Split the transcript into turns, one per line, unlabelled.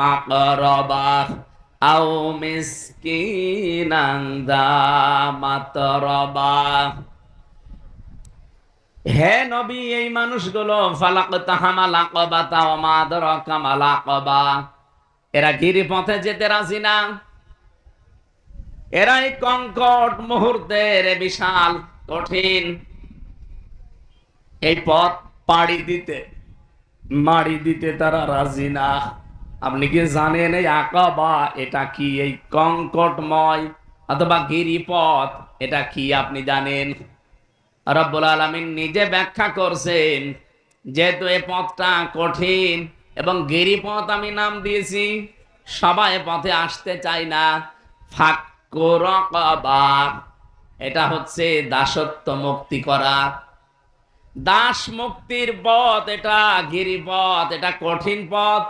মাকরবা আও মিসকিনান দা মাতরবা হে নবী, এই মানুষগুলো, ফালাক তাহামা লাকবা তাও মাদর কামা লাকবা। এরা গিরিপথে যেতে রাজি না। এরা এই কঙ্কট মুহূর্তের বিশাল, কঠিন। এই পথ পাড়ি দিতে, মাড়ি দিতে তারা রাজি না। আপনি কি জানেন এই আকাবা? এটা কি এই কঙ্কটময় অথবা গিরিপথ? এটা কি আপনি জানেন? রব্বুল আলমিন নিজে ব্যাখ্যা করছেন, যেহেতু এ পথটা কঠিন এবং গিরিপথ আমি নাম দিয়েছি, সবাই পথে আসতে চায় না। এটা হচ্ছে দাসত্ব মুক্তি করা। দাস মুক্তির পথ, এটা গিরিপথ, এটা কঠিন পথ।